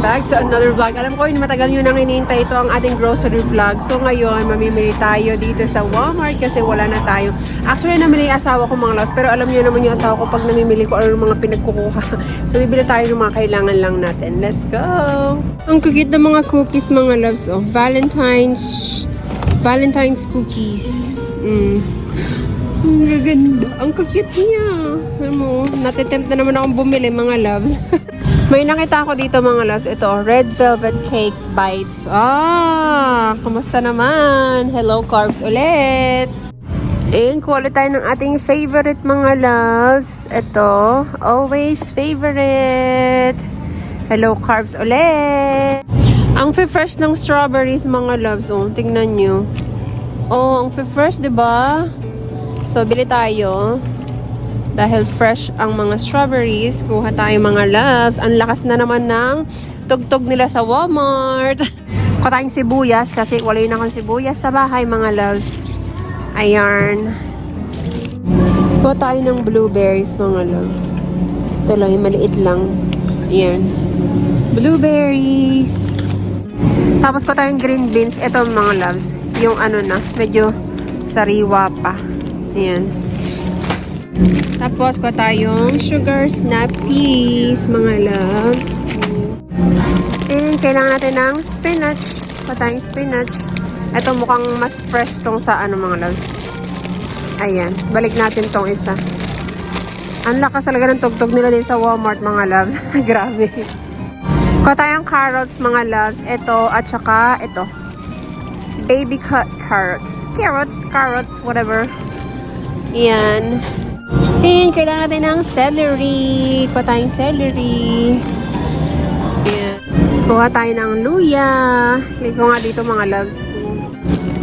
Back to another vlog. Alam ko, hindi matagal nyo nang inintay ito ang ating grocery vlog. So ngayon, mamimili tayo dito sa Walmart kasi wala na tayo. Actually, namili asawa ko mga loves. Pero alam niyo naman yung asawa ko pag namimili ko ano mga pinagkukuha. so bibili tayo ng mga kailangan lang natin. Let's go! Ang cute ng mga cookies mga loves. Oh. Valentine's Valentine's cookies. Mm. Ang gaganda. Ang cute niya. Alam mo, natitempt na naman akong bumili mga loves. May nakita ako dito mga loves. Ito, red velvet cake bites. Ah, kumusta naman? Hello, carbs ulit. And kuha ulit tayo ng ating favorite mga loves. Ito, always favorite. Hello, carbs ulit. Ang fresh ng strawberries mga loves. Oh, tingnan nyo. Oh, ang fresh, 'di ba? So, bili tayo. Dahil fresh ang mga strawberries, kuha tayo mga loves. Ang lakas na naman ng tugtog nila sa Walmart. Kuha tayong sibuyas kasi wala na akong sibuyas sa bahay mga loves. Ayan. Kuha tayo ng blueberries mga loves. Yung maliit lang. Ayan. Blueberries. Tapos ko tayong green beans. Ito mga loves. Yung ano na, medyo sariwa pa. Ayan. Tapos ko tayong sugar snappies, mga loves. And kailangan natin ng spinach. Ko tayong spinach. Ito mukhang mas fresh tong sa ano mga loves. Ayan. Balik natin tong isa. Ang lakas talaga ng tugtog nila din sa Walmart, mga loves. Grabe. Ko tayong carrots, mga loves. Ito, at saka ito. Baby cut carrots. Carrots, carrots, whatever. Yan. And kailangan natin ng celery. Kuha tayong celery. Yan. Kuha tayo ng luya. Lagay ko nga dito mga loves.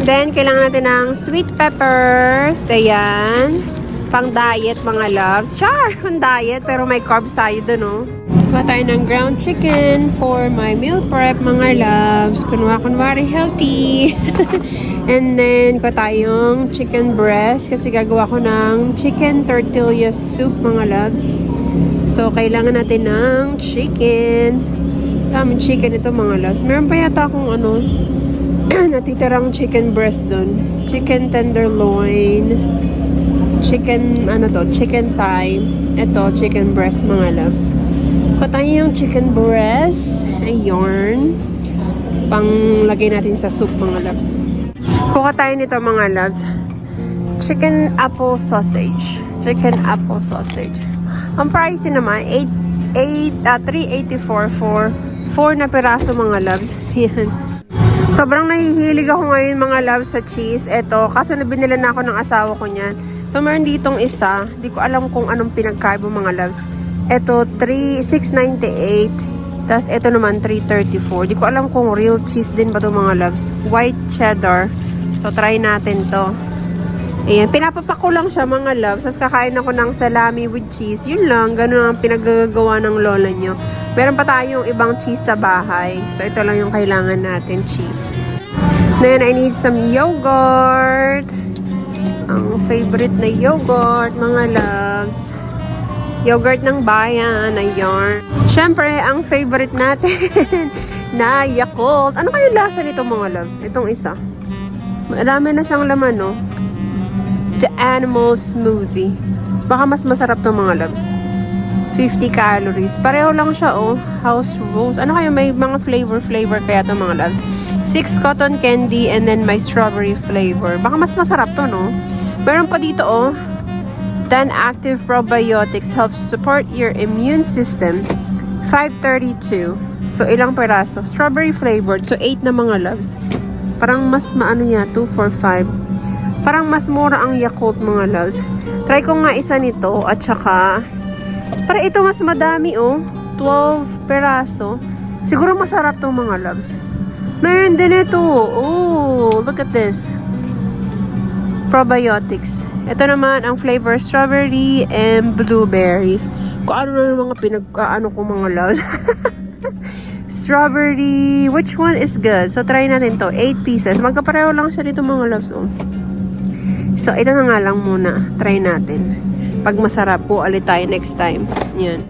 Then, kailangan natin ng sweet peppers. Ayan. Pang diet mga loves. Char! Pang diet. Pero may carbs tayo dun, oh. Kuha tayo ng ground chicken for my meal prep, mga loves. Kunwa, kunwari healthy. And then, kuha tayong chicken breast kasi gagawa ko ng chicken tortilla soup, mga loves. So, kailangan natin ng chicken. Daming chicken ito, mga loves. Meron pa yata akong ano, natitirang chicken breast doon. Chicken tenderloin. Chicken, ano to, chicken thigh. Ito, chicken breast, mga loves. Yung chicken breast. Ayun. Panglagay natin sa soup, mga loves. Kuha tayo nito, mga loves. Chicken apple sausage. Chicken apple sausage. Ang price naman, 8, 8, uh, 384 for 4 na piraso, mga loves. Yan. Sobrang nahihilig ako ngayon, mga loves, sa cheese. Ito, kaso nabinila na ako ng asawa ko niyan. So, meron ditong isa. Di ko alam kung anong pinagkaiba, mga loves. Ito, 3, 698. Tapos, ito naman, 334. Di ko alam kung real cheese din ba to mga loves. White cheddar. So, try natin to. Ayan, pinapapako lang siya mga loves. Tapos, kakain ako ng salami with cheese. Yun lang, ganun ang pinagagawa ng lola nyo. Meron pa tayong ibang cheese sa bahay. So, ito lang yung kailangan natin, cheese. Then, I need some yogurt. Ang favorite na yogurt, mga loves. Yogurt ng bayan, ayun. Siyempre, ang favorite natin na Yakult. Ano kayo lasa nito mga loves? Itong isa. Marami na siyang laman, no? The Animal Smoothie. Baka mas masarap to mga loves. 50 calories. Pareho lang siya, oh. House Rose. Ano kayo, may mga flavor-flavor kaya to mga loves. 6 cotton candy and then may strawberry flavor. Baka mas masarap to, no? Meron pa dito, oh. 10 active probiotics helps support your immune system. 532. So, ilang peraso? Strawberry flavored. So, 8 na mga loves. Parang mas maano niya, 2 for 5. Parang mas mura ang Yakult mga loves. Try ko nga isa nito at saka para ito mas madami oh. 12 peraso. Siguro masarap tong mga loves. Meron din ito. Oh, look at this. Probiotics. Ito naman ang flavor strawberry and blueberries. Kung ano na mga pinagkaano ko mga loves. strawberry. Which one is good? So, try natin to. 8 pieces. Magkapareho lang siya dito mga loves. Oh. So, ito na nga lang muna. Try natin. Pag masarap po, ulit tayo next time. Yan.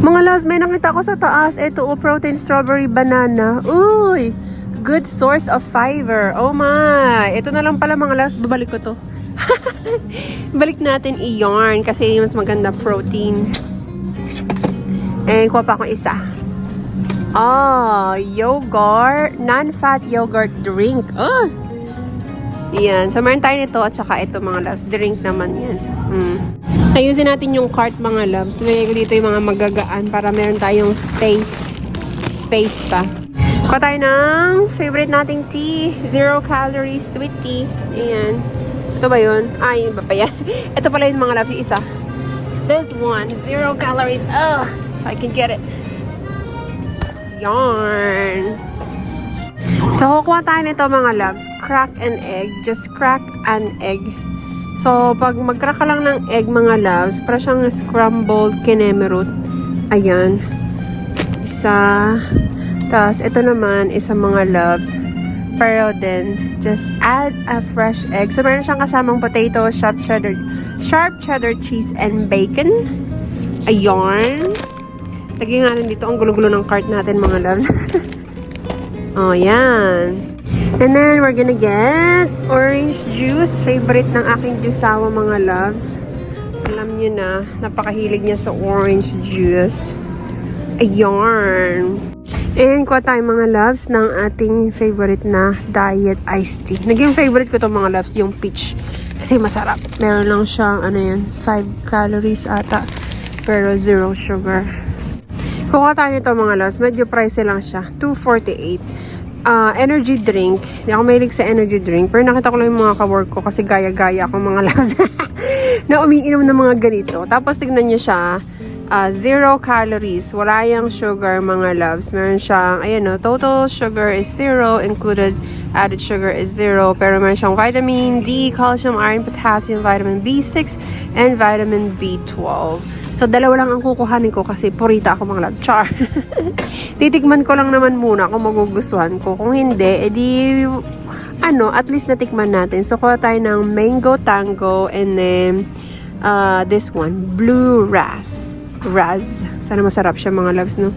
Mga loves, may nakita ko sa taas. Ito, oh, protein strawberry banana. Uy! Good source of fiber. Oh my! Ito na lang pala mga loves. Babalik ko to. Balik natin i-yarn kasi mas maganda protein. Eh, kuha pa akong isa. Oh, yogurt. Non-fat yogurt drink. Oh! Yan. So, meron tayo nito at saka ito mga loves. Drink naman yan. Mm. Ayusin natin yung cart mga loves. Lagay ko dito yung mga magagaan para meron tayong space. Space pa. Kuha tayo ng favorite nating tea. Zero calories sweet tea. Ayan. Ito ba yun? Ay, iba pa yan. Ito pala yung mga. Yung isa. This one. Zero calories. Ugh! I can get it. Yarn. So, kukuha tayo nito mga loves. Crack an egg. Just crack an egg. So, pag mag-crack ka lang ng egg mga loves, para siyang scrambled kinemerut. Ayan. Isa. Tapos, ito naman, isa mga loves. Pero then, just add a fresh egg. So, meron siyang kasamang potato, sharp cheddar, sharp cheddar cheese, and bacon. Ayan. Lagyan natin dito ang gulo-gulo ng cart natin mga loves. oh, yan. And then, we're gonna get orange juice. Favorite ng aking juisawa mga loves. Alam nyo na, napakahilig niya sa orange juice. Ayan. And kuha tayo mga loves ng ating favorite na diet iced tea. Naging favorite ko to mga loves, yung peach. Kasi masarap. Meron lang siyang, ano yan, 5 calories ata. Pero zero sugar. Kuha tayo nito mga loves. Medyo pricey lang siya. 248. Ah, energy drink. Hindi ako mahilig sa energy drink. Pero nakita ko lang yung mga kawork ko kasi gaya-gaya akong mga loves. na umiinom ng mga ganito. Tapos tignan niyo siya. Ah, zero calories. Wala yung sugar mga loves. Meron siyang, ayan o, total sugar is zero. Included added sugar is zero. Pero meron siyang vitamin D, calcium, iron, potassium, vitamin B6, and vitamin B12. So, dalawa lang ang kukuhanin ko kasi purita ako mga love. Char. Titikman ko lang naman muna kung magugustuhan ko. Kung hindi, edi, ano, at least natikman natin. So, kuha tayo ng mango tango and then, uh, this one, blue ras. Raz. Sana masarap siya mga loves, no?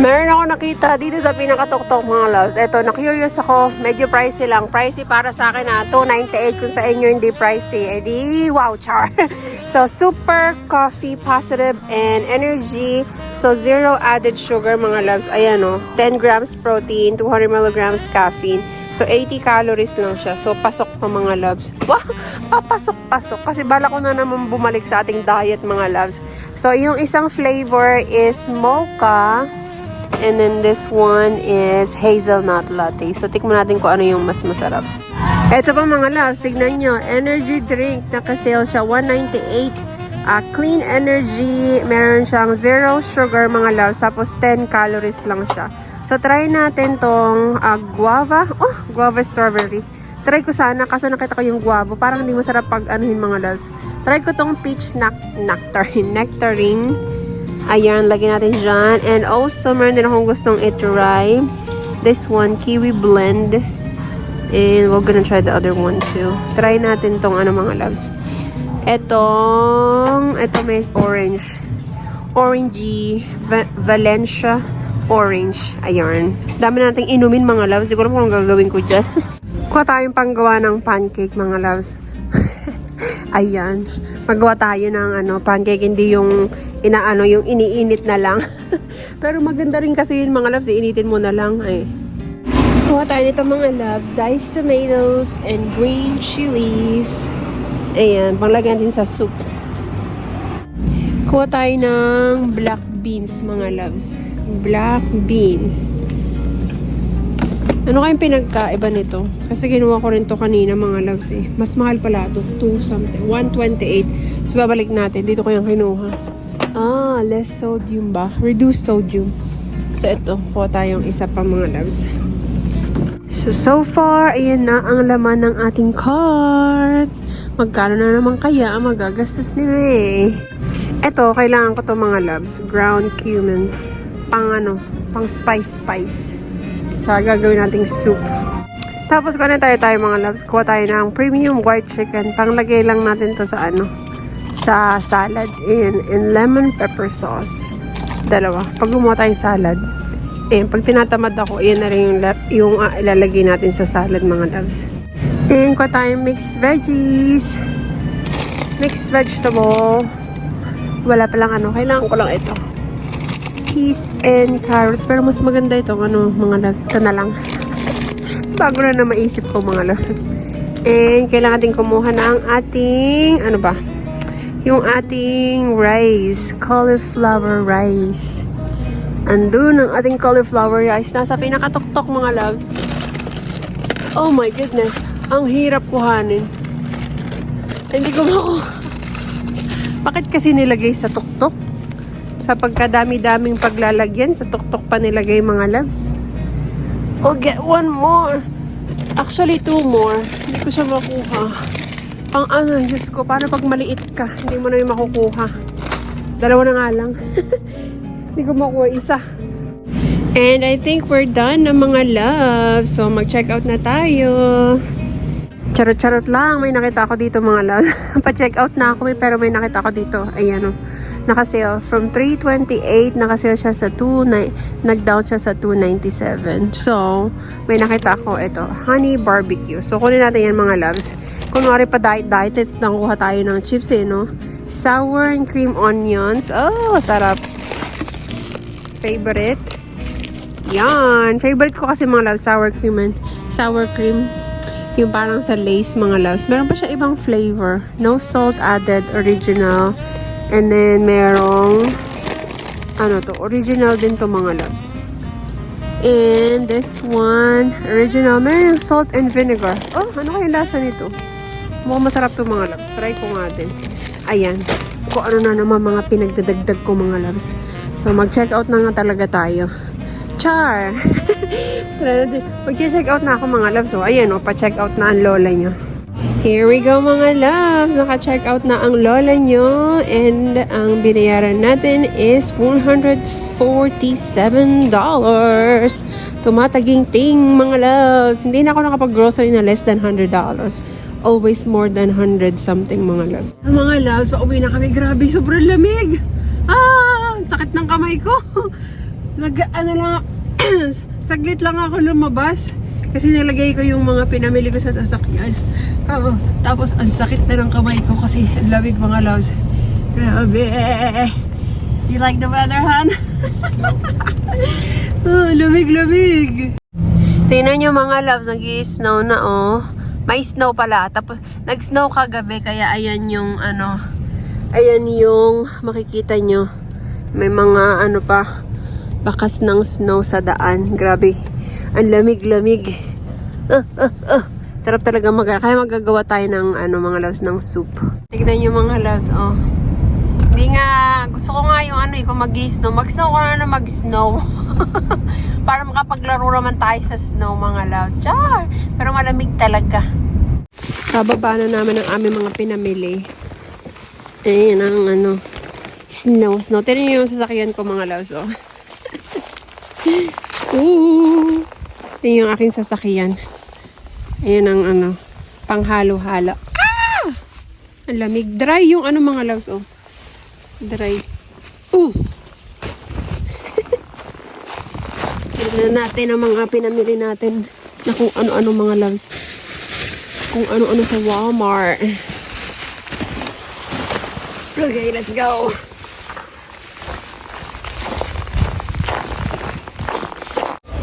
Meron ako nakita dito sa pinakatoktok mga loves. Eto, na-curious ako. Medyo pricey lang. Pricey para sa akin na 298 kung sa inyo hindi pricey. Eh di, wow, char. so, super coffee, positive, and energy. So, zero added sugar mga loves. Ayan o. 10 grams protein, 200 milligrams caffeine. So, 80 calories lang siya. So, pasok pa mga loves. Wow! Papasok-pasok. Kasi bala ko na naman bumalik sa ating diet mga loves. So, yung isang flavor is mocha. And then this one is hazelnut latte. So, tikman natin kung ano yung mas masarap. Ito pa mga loves, tignan nyo. Energy drink, naka-sale siya. 198. Ah, clean energy. Meron siyang zero sugar mga loves. Tapos 10 calories lang siya. So, try natin tong ah, guava. Oh, guava strawberry. Try ko sana, kaso nakita ko yung guava. Parang hindi masarap pag anuhin mga loves. Try ko tong peach nac nectarine. nectarine. Ayan, lagyan natin dyan. And also, meron din akong gustong i-try. This one, kiwi blend. And we're gonna try the other one too. Try natin tong ano mga loves. Etong, eto may orange. Orangey, Va- Valencia orange. Ayan. Dami nating inumin mga loves. Di ko alam kung gagawin ko dyan. Kuha tayong panggawa ng pancake mga loves. Ayan. Magawa tayo ng ano, pancake, hindi yung inaano, yung iniinit na lang. Pero maganda rin kasi yun mga loves, iinitin mo na lang eh. Kuha tayo nito mga loves, diced tomatoes and green chilies. Ayan, panglagyan din sa soup. Kuha tayo ng black beans mga loves. Black beans. Ano kayong pinagkaiba nito? Kasi ginawa ko rin to kanina mga loves eh. Mas mahal pala to. 2 something. 128. So babalik natin. Dito ko yung kinuha. Ah, less sodium ba? Reduced sodium. So ito. Kuha tayong isa pa mga loves. So, so far, ayan na ang laman ng ating cart. Magkano na naman kaya ang magagastos nila eh. Ito, kailangan ko to mga loves. Ground cumin. Pang ano, pang spice-spice. Sa gagawin nating soup. Tapos, ano tayo tayo mga loves, kuha tayo ng premium white chicken. Panglagay lang natin to sa ano, sa salad in, in lemon pepper sauce. Dalawa. Pag gumawa tayong salad, eh, pag tinatamad ako, yan na rin yung, yung ah, ilalagay natin sa salad mga loves. And ko tayong mixed veggies. Mixed vegetable. Wala pa lang ano, kailangan ko lang ito. Peas and carrots. Pero mas maganda ito, ano, mga loves. Ito na lang. Bago na na maisip ko mga loves. And kailangan din kumuha ng ating, ano ba? Yung ating rice. Cauliflower rice. Andun ang ating cauliflower rice. Nasa pinakatuktok mga loves. Oh my goodness. Ang hirap kuhanin. Hindi ko makuha. Bakit kasi nilagay sa tuktok? Sa pagkadami-daming paglalagyan, sa tuktok pa nilagay mga loves. Oh, get one more. Actually, two more. Hindi ko siya makuha. Ang ano, Diyos ko, paano pag maliit ka? Hindi mo na yung makukuha. Dalawa na nga lang. Hindi ko makuha isa. And I think we're done na mga love. So, mag-check out na tayo. Charot-charot lang. May nakita ako dito mga love. Pa-check out na ako eh, pero may nakita ako dito. Ayan o. Naka-sale. From 328, naka-sale siya sa 2, ni- nag-down siya sa 297. So, may nakita ako ito. Honey barbecue. So, kunin natin yan mga loves. Kunwari pa diet-diet, is nakuha tayo ng chips eh, no? Sour and cream onions. Oh, sarap. Favorite. Yan. Favorite ko kasi mga loves, sour cream and sour cream. Yung parang sa lace mga loves. Meron pa siya ibang flavor. No salt added, original. And then merong ano to, original din to mga loves. And this one, original. Meron salt and vinegar. Oh, ano kaya lasa nito? Mukhang masarap to mga loves. Try ko nga din. Ayan. Kung ano na naman mga pinagdadagdag ko mga loves. So, mag-check out na nga talaga tayo. Char! Mag-check out na ako mga loves. So, ayan o, pa-check out na ang lola nyo. Here we go mga loves. Naka-check out na ang lola nyo. And ang binayaran natin is $447. Tumataging ting mga loves. Hindi na ako nakapag-grocery na less than $100. Always more than 100 something mga loves. Mga loves, pauwi na kami. Grabe, sobrang lamig. Ah, sakit ng kamay ko. Nag, ano lang, saglit lang ako lumabas. Kasi nilagay ko yung mga pinamili ko sa sasakyan. Oo. Tapos, ang sakit na ng kamay ko kasi ang mga loves. Grabe. You like the weather, Han? oh, lamig-lamig. Tingnan nyo mga loves, nag-snow na oh. May snow pala. Tapos, nag-snow kagabi, kaya ayan yung ano, ayan yung makikita nyo. May mga ano pa, bakas ng snow sa daan. Grabe. Ang lamig-lamig. Ah, ah, ah. Sarap talaga mag Kaya magagawa tayo ng ano, mga loves ng soup. Tignan nyo mga loves, oh. Hindi nga, gusto ko nga yung ano eh, kung mag-snow. Mag-snow ko na mag-snow. Para makapaglaro naman tayo sa snow mga loves. Char! Pero malamig talaga. Bababa na namin ang aming mga pinamili. Ayan ang ano, snow, snow. Tignan nyo yung sasakyan ko mga loves, oh. Ooh! Ayan yung aking sasakyan. Ayan ang ano, panghalo-halo. Ah! Ang lamig. Dry yung ano mga loves, oh. Dry. Ooh! Tignan natin ang mga pinamili natin na kung ano-ano mga loves. Kung ano-ano sa Walmart. Okay, let's go.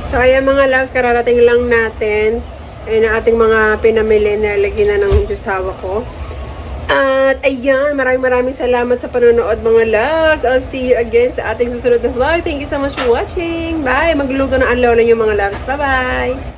So, ayan mga loves, kararating lang natin. Ayan ang ating mga pinamili na lagyan na ng jusawa ko. At ayan, maraming maraming salamat sa panonood mga loves. I'll see you again sa ating susunod na vlog. Thank you so much for watching. Bye! Magluluto na ang lola niyo mga loves. Bye-bye!